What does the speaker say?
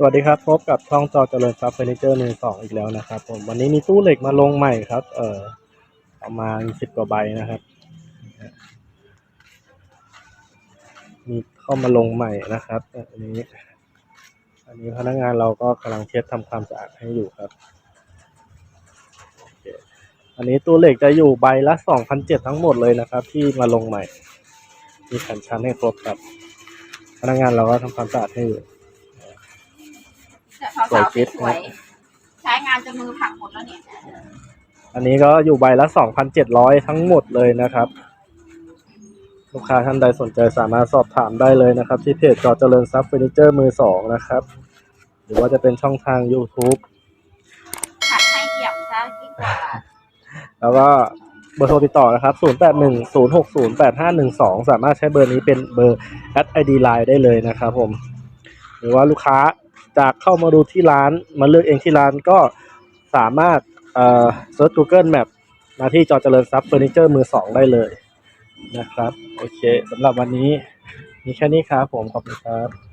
สวัสดีครับพบกับช่องจอเจริญทรัพย์เฟอร์นิเจอร์มือสองอีกแล้วนะครับผมวันนี้มีตู้เหล็กมาลงใหม่ครับ เอ่อประมาณสิบกว่าใบนะครับ มีเข้ามาลงใหม่นะครับอันนี้ อันนี้พนักงานเราก็กำลังเช็ดทำความสะอาดให้อยู่ครับอันนี้ตู้เหล็กจะอยู่ใบละสองพันเจ็ดทั้งหมดเลยนะครับ ที่มาลงใหม่ มีแผ่นชั้นให้ครบครับ พนักงานเราก็ทำความสะอาดให้อยู่ สาวสวยๆจิ๊บสวยๆใช้งานจนมือผักหมดแล้วเนี่ย อันนี้ก็อยู่ใบละสองพันเจ็ดร้อยทั้งหมดเลยนะครับ ลูกค้าท่านใดสนใจสามารถสอบถามได้เลยนะครับ ที่เพจจอเจริญทรัพย์เฟอร์นิเจอร์มือสองนะครับ หรือว่าจะเป็นช่องทาง YouTube ผัดให้เกี่ยมซะยิ่งกว่าแล้วก็เบอร์โทรติดต่อนะครับ 0 8 1 0 6 0 8 5 1 2 สามารถใช้เบอร์นี้เป็นเบอร์แอดไอดีไลน์ได้เลยนะครับผม หรือว่าลูกค้า จากเข้ามาดูที่ร้านมาเลือกเองที่ร้านก็สามารถเอ่อเซิร์ช Google Map มาที่จอเจริญทรัพย์เฟอร์นิเจอร์มือสองได้เลยนะครับ โอเคสำหรับวันนี้มีแค่นี้ครับผม ขอบคุณครับ